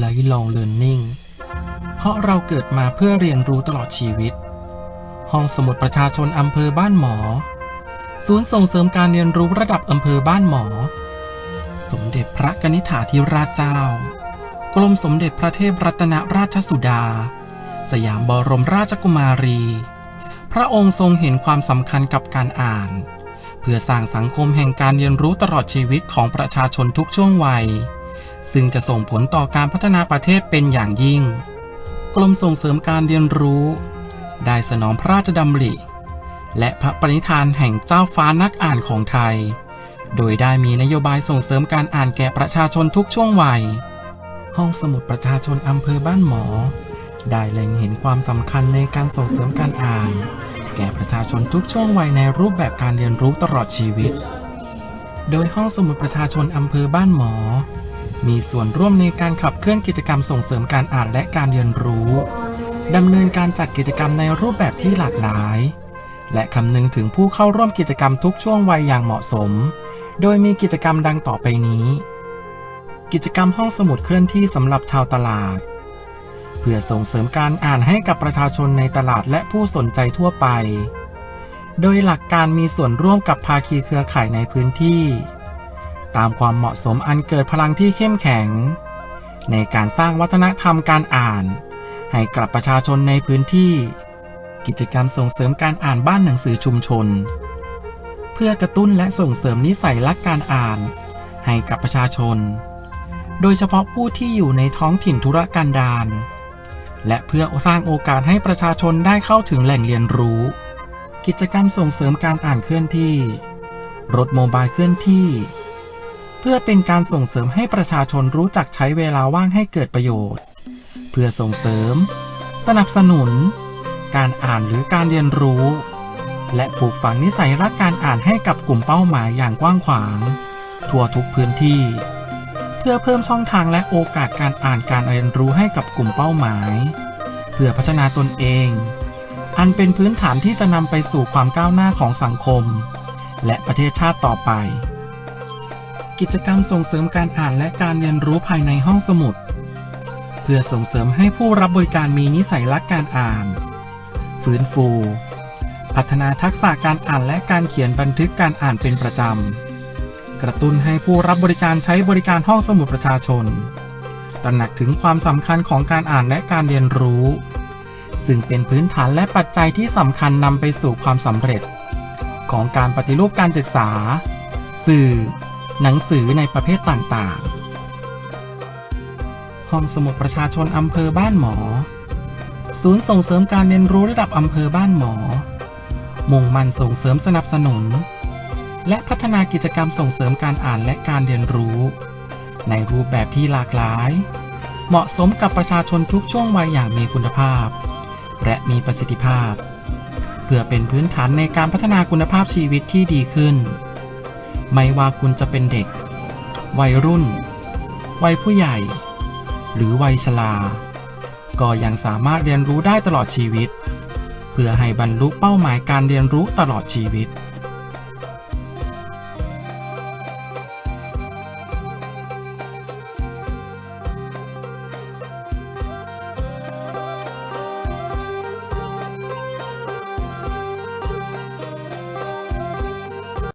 Lifelong Learning เพราะเราเกิดมาเพื่อเรียนรู้ตลอดชีวิต ห้องสมุดประชาชนอำเภอบ้านหมอ ศูนย์ส่งเสริมการเรียนรู้ระดับอำเภอบ้านหมอ สมเด็จพระกนิษฐาธิราชเจ้า กรมสมเด็จพระเทพรัตนราชสุดา สยามบรมราชกุมารี พระองค์ทรงเห็นความสำคัญกับการอ่านเพื่อสร้างสังคมแห่งการเรียนรู้ตลอดชีวิตของประชาชนทุกช่วงวัย ซึ่งจะส่งผลต่อการพัฒนาประเทศเป็นอย่างยิ่ง กรมส่งเสริมการเรียนรู้ ได้สนองพระราชดำริ และพระปณิธานแห่งเจ้าฟ้านักอ่านของไทย โดยได้มีนโยบายส่งเสริมการอ่านแก่ประชาชนทุกช่วงวัย ห้องสมุดประชาชนอำเภอบ้านหมอ ได้เล็งเห็นความสำคัญในการส่งเสริมการอ่าน แก่ประชาชนทุกช่วงวัยในรูปแบบการเรียนรู้ตลอดชีวิต โดยห้องสมุดประชาชนอำเภอบ้านหมอ มีส่วนร่วมในการขับเคลื่อนกิจกรรมส่งเสริมการอ่านและการเรียนรู้ดำเนินการจัดกิจกรรมในรูปแบบที่หลากหลาย และคำนึงถึงผู้เข้าร่วมกิจกรรมทุกช่วงวัยอย่างเหมาะสม โดยมีกิจกรรมดังต่อไปนี้ กิจกรรมห้องสมุดเคลื่อนที่สำหรับชาวตลาด เพื่อส่งเสริมการอ่านให้กับประชาชนในตลาดและผู้สนใจทั่วไป โดยหลักการมีส่วนร่วมกับภาคีเครือข่ายในพื้นที่ ตามความเหมาะสมอันเกิดพลังที่เข้มแข็ง ในการสร้างวัฒนธรรมการอ่าน ให้กับประชาชนในพื้นที่ กิจกรรมส่งเสริมการอ่านบ้านหนังสือชุมชน เพื่อกระตุ้นและส่งเสริมนิสัยรักการอ่าน ให้กับประชาชน โดยเฉพาะผู้ที่อยู่ในท้องถิ่นธุรกันดารและเพื่อสร้างโอกาสให้ประชาชนได้เข้าถึงแหล่งเรียนรู้ กิจกรรมส่งเสริมการอ่านเคลื่อนที่ รถโมบายเคลื่อนที่ เพื่อเป็นการส่งเสริมให้ประชาชนรู้จักใช้เวลาว่างให้เกิดประโยชน์ เพื่อส่งเสริม สนับสนุน การอ่านหรือการเรียนรู้ และปลูกฝังนิสัยรักการอ่านให้กับกลุ่มเป้าหมายอย่างกว้างขวาง ทั่วทุกพื้นที่ เพื่อเพิ่มช่องทางและโอกาสการอ่านการเรียนรู้ให้กับกลุ่มเป้าหมาย เพื่อพัฒนาตนเอง อันเป็นพื้นฐานที่จะนำไปสู่ความก้าวหน้าของสังคม และประเทศชาติต่อไป กิจกรรมส่งเสริมการอ่านและการเรียนรู้ภายในห้องสมุด เพื่อส่งเสริมให้ผู้รับบริการมีนิสัยรักการอ่าน ฟื้นฟู พัฒนาทักษะการอ่านและการเขียนบันทึกการอ่านเป็นประจำ กระตุ้นให้ผู้รับบริการใช้บริการห้องสมุดประชาชน ตระหนักถึงความสำคัญของการอ่านและการเรียนรู้ ซึ่งเป็นพื้นฐานและปัจจัยที่สำคัญนำไปสู่ความสำเร็จ ของการปฏิรูปการศึกษา สื่อ หนังสือในประเภทต่างๆ ห้องสมุดประชาชนอำเภอบ้านหมอ ศูนย์ส่งเสริมการเรียนรู้ระดับอำเภอบ้านหมอ มุ่งมั่นส่งเสริมสนับสนุน และพัฒนากิจกรรมส่งเสริมการอ่านและการเรียนรู้ ในรูปแบบที่หลากหลาย เหมาะสมกับประชาชนทุกช่วงวัยอย่างมีคุณภาพ และมีประสิทธิภาพ เพื่อเป็นพื้นฐานในการพัฒนาคุณภาพชีวิตที่ดีขึ้น ไม่ว่าคุณจะเป็นเด็ก วัยรุ่น วัยผู้ใหญ่ หรือวัยชราก็ยังสามารถเรียนรู้ได้ตลอดชีวิต เพื่อให้บรรลุเป้าหมายการเรียนรู้ตลอดชีวิต